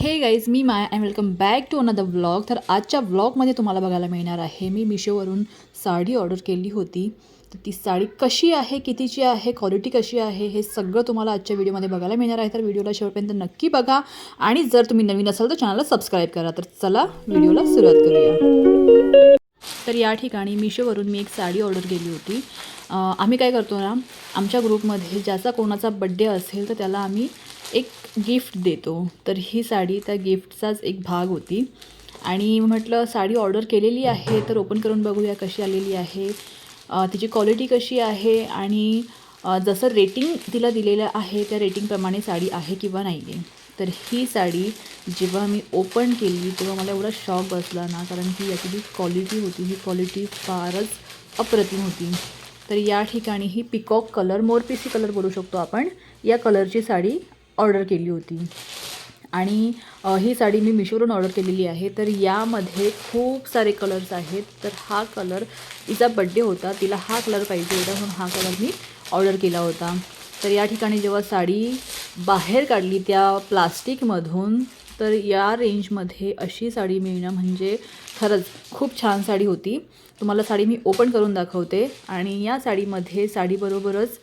हे guys me my and welcome back to another vlog तर आजच्या व्लॉगमध्ये तुम्हाला बघायला मिळणार आहे मी मिशोवरून साडी ऑर्डर केली होती. तर ती साडी कशी आहे कितीची आहे क्वालिटी कशी आहे हे सगळं तुम्हाला आजच्या व्हिडिओमध्ये बघायला मिळणार आहे. तर व्हिडिओला शेवटपर्यंत नक्की बघा. आणि जर तुम्ही नवीन असाल तर चॅनलला सबस्क्राईब करा. तर चला व्हिडिओला सुरुवात करूया. तर या ठिकाणी मिशोवरून मी एक साडी ऑर्डर केली होती. आम्ही काय करतो ना आमच्या ग्रुपमध्ये ज्याचा कोणाचा बड्डे असेल तर त्याला आम्ही एक गिफ्ट देतो. तर ही साडी त्या गिफ्टचाच एक भाग होती. आणि म्हटलं साडी ऑर्डर केलेली आहे तर ओपन करून बघूया कशी आलेली आहे. तिची क्वालिटी कशी आहे आणि जसं रेटिंग तिला दिलेलं आहे त्या रेटिंगप्रमाणे साडी आहे किंवा नाही आहे तर ही साडी जेव्हा मी ओपन केली तेव्हा मला एवढा शॉक बसला ना कारण की याची जी क्वालिटी होती. ही क्वालिटी फारच अप्रतिम होती. तर या ठिकाणी ही पिकॉक कलर मोरपिसी कलर बोलू शकतो आपण. या कलरची साडी ऑर्डर केली होती. आणि ही साडी मी मिशोवरून ऑर्डर केलेली आहे. तर यामध्ये खूप सारे कलर्स आहेत. तर हा कलर तिचा बड्डे होता. तिला हा कलर पाहिजे होता. म्हणून हा कलर मी ऑर्डर केला होता. तर या ठिकाणी जेव्हा साडी बाहेर काढली त्या प्लास्टिकमधून तर या रेंजमध्ये अशी साडी मिळणं म्हणजे खरंच खूप छान साडी होती. तुम्हाला साडी मी ओपन करून दाखवते. आणि या साडीमध्ये साडीबरोबरच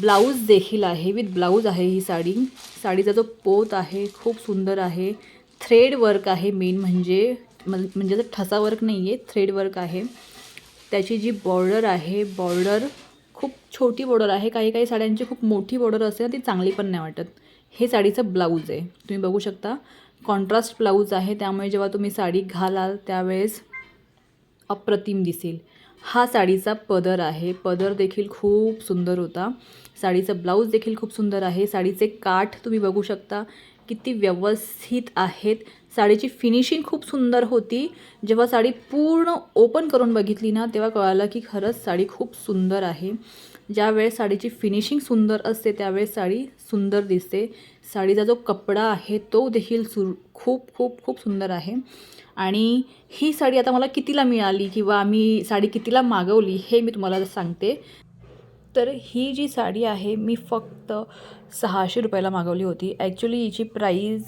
ब्लाऊज देखील आहे विथ ब्लाऊज आहे ही साडी. साडीचा जो पोत आहे खूप सुंदर आहे. थ्रेड वर्क आहे मेन म्हणजे म्हणजे जर ठसा वर्क नाही आहे थ्रेड वर्क आहे. त्याची जी बॉर्डर आहे बॉर्डर खूप छोटी बॉर्डर आहे. काही काही साड्यांची खूप मोठी बॉर्डर असते ना ती चांगली पण नाही वाटत. हे साडीचं ब्लाऊज आहे. तुम्ही बघू शकता. कॉन्ट्रास्ट ब्लाऊज आहे. त्यामुळे जेव्हा तुम्ही साडी घालाल त्यावेळेस अप्रतिम दिसेल. हा साडीचा पदर आहे. पदर देखील खूप सुंदर होता. साडीचा ब्लाऊज देखील खूप सुंदर आहे. साडीचे काठ तुम्ही बघू शकता. किती व्यवस्थित आहेत. साडीची फिनिशिंग खूप सुंदर होती. जेव्हा साडी पूर्ण ओपन करून बघितली ना तेव्हा कळालं की खरंच साडी खूप सुंदर आहे. ज्यावेळेस साडीची फिनिशिंग सुंदर असते त्यावेळेस साडी सुंदर दिसते. साडीचा जो कपडा आहे तो देखील सु खूप खूप खूप सुंदर आहे. आणि ही साडी आता मला कितीला मिळाली किंवा मी साडी कितीला मागवली हे मी तुम्हाला सांगते. तर ही जी साडी आहे मी फक्त सहाशे रुपयाला मागवली होती. ॲक्च्युली हिची प्राईज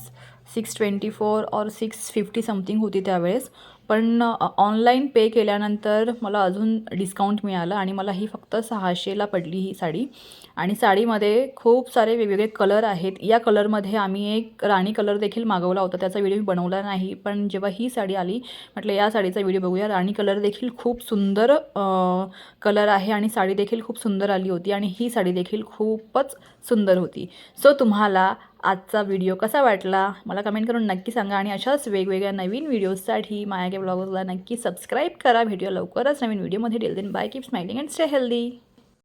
सिक्स ट्वेंटी फोर और सिक्स फिफ्टी समथिंग होती त्यावेळेस. पण ऑनलाईन पे केल्यानंतर मला अजून डिस्काउंट मिळालं आणि मला ही फक्त सहाशेला पडली ही साडी. आणि साडीमध्ये खूप सारे वेगवेगळे कलर आहेत. या कलरमध्ये आम्ही एक राणी कलर देखील मागवला होता. त्याचा व्हिडिओ मी बनवला नाही पण जेव्हा ही साडी आली म्हटलं या साडीचा व्हिडिओ बघूया. राणी कलर देखील खूप सुंदर कलर आहे आणि साडी देखील खूप सुंदर आली होती आणि ही साडी देखील खूपच सुंदर होती. सो तुम्हाला आजचा व्हिडिओ कसा वाटला? मला कमेंट करून नक्की सांगा आणि अशाच वेगवेगळ्या नवीन व्हिडिओजसाठी माया के ब्लॉगला नक्की सबस्क्राईब करा. व्हिडिओ लवकरच नवीन व्हिडिओमध्ये till then bye keep smiling and stay healthy